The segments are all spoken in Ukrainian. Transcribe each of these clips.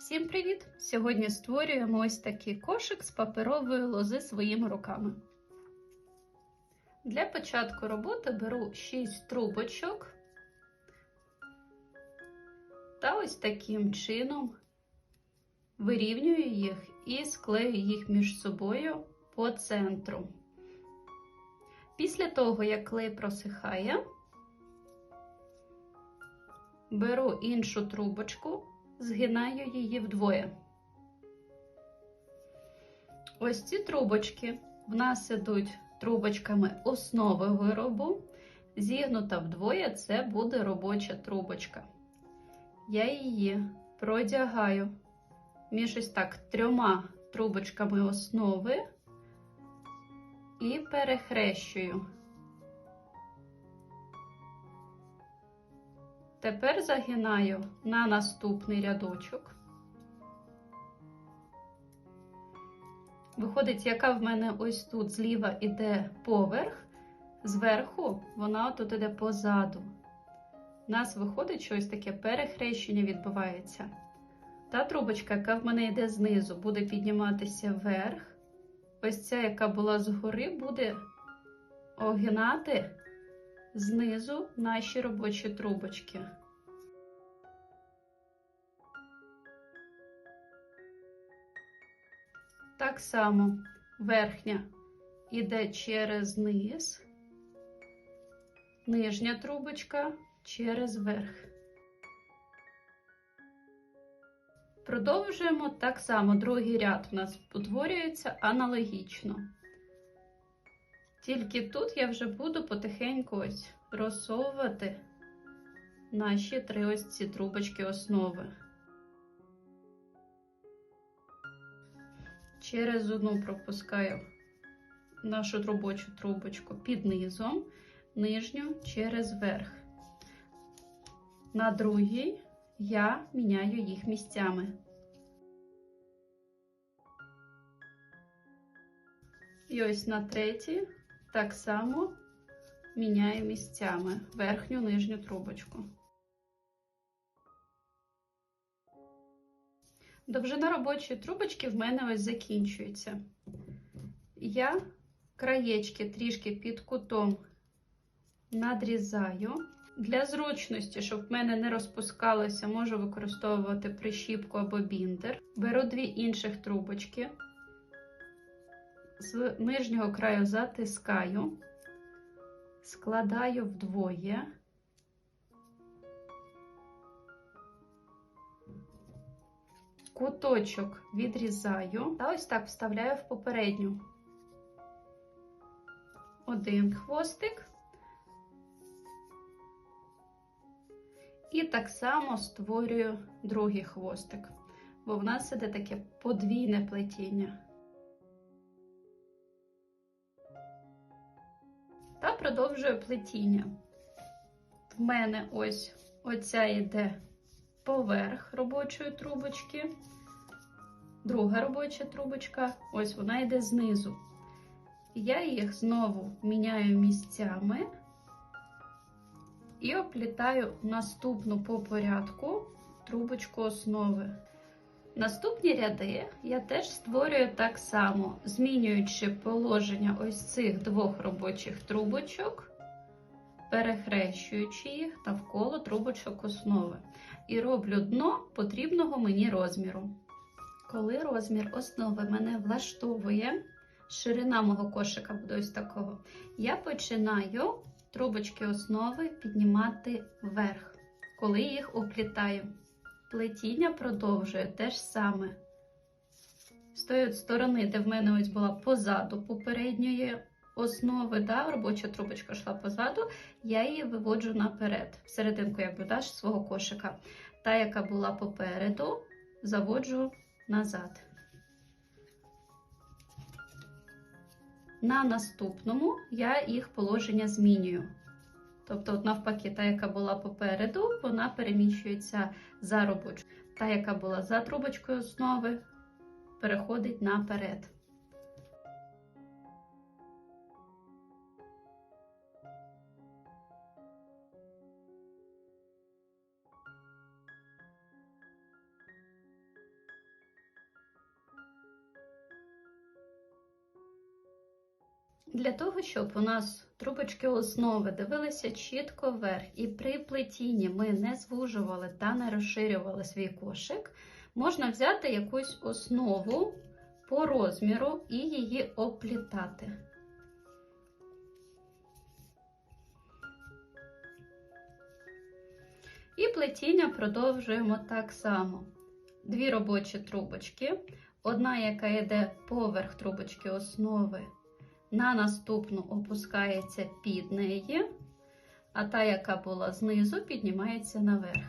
Всім привіт! Сьогодні створюємо ось такий кошик з паперової лози своїми руками. Для початку роботи беру 6 трубочок та ось таким чином вирівнюю їх і склею їх між собою по центру. Після того, як клей просихає, беру іншу трубочку згинаю її вдвоє. Ось ці трубочки в нас ідуть трубочками основи виробу. Зігнута вдвоє це буде робоча трубочка. Я її продягаю між ось так трьома трубочками основи і перехрещую. Тепер загинаю на наступний рядочок. Виходить, яка в мене ось тут зліва іде поверх, зверху вона тут іде позаду. У нас виходить, що ось таке перехрещення відбувається. Та трубочка, яка в мене йде знизу, буде підніматися вверх. Ось ця, яка була згори, буде огинати знизу наші робочі трубочки. Так само верхня йде через низ, нижня трубочка через верх. Продовжуємо так само, другий ряд у нас утворюється аналогічно. Тільки тут я вже буду потихеньку ось розсовувати наші три ось ці трубочки основи. Через одну пропускаю нашу робочу трубочку під низом, нижню через верх. На другій я міняю їх місцями. І ось на третій так само міняю місцями верхню нижню трубочку. Довжина робочої трубочки в мене ось закінчується. Я краєчки трішки під кутом надрізаю. Для зручності, щоб в мене не розпускалося, можу використовувати прищіпку або біндер. Беру дві інших трубочки, з нижнього краю затискаю, складаю вдвоє. Куточок відрізаю та ось так вставляю в попередню. Один хвостик. І так само створюю другий хвостик, бо в нас іде таке подвійне плетіння. Продовжую плетіння. В мене ось оця йде поверх робочої трубочки, друга робоча трубочка, ось вона йде знизу. Я їх знову міняю місцями і оплітаю наступну по порядку трубочку основи. Наступні ряди я теж створюю так само, змінюючи положення ось цих двох робочих трубочок, перехрещуючи їх навколо трубочок основи. І роблю дно потрібного мені розміру. Коли розмір основи мене влаштовує, ширина мого кошика буде ось такого, я починаю трубочки основи піднімати вверх, коли їх оплітаю. Плетіння продовжує те ж саме. З тої сторони, де в мене ось була позаду попередньої основи, да, робоча трубочка йшла позаду, я її виводжу наперед, в серединку якби, да, свого кошика. Та, яка була попереду, заводжу назад. На наступному я їх положення змінюю. Тобто, от навпаки, та, яка була попереду, вона переміщується за робочу. Та, яка була за трубочкою основи, переходить наперед. Для того, щоб у нас трубочки основи дивилися чітко вверх, і при плетінні ми не звужували та не розширювали свій кошик, можна взяти якусь основу по розміру і її оплітати. І плетіння продовжуємо так само. Дві робочі трубочки, одна, яка йде поверх трубочки основи, на наступну опускається під неї, а та, яка була знизу, піднімається наверх.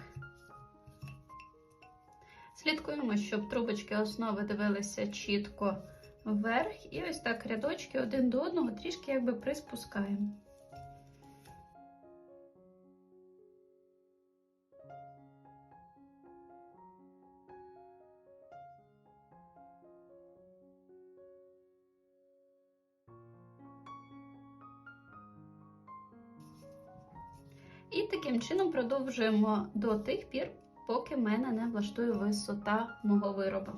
Слідкуємо, щоб трубочки основи дивилися чітко вверх, і ось так рядочки один до одного трішки якби приспускаємо. І таким чином продовжуємо до тих пір, поки мене не влаштує висота мого виробу.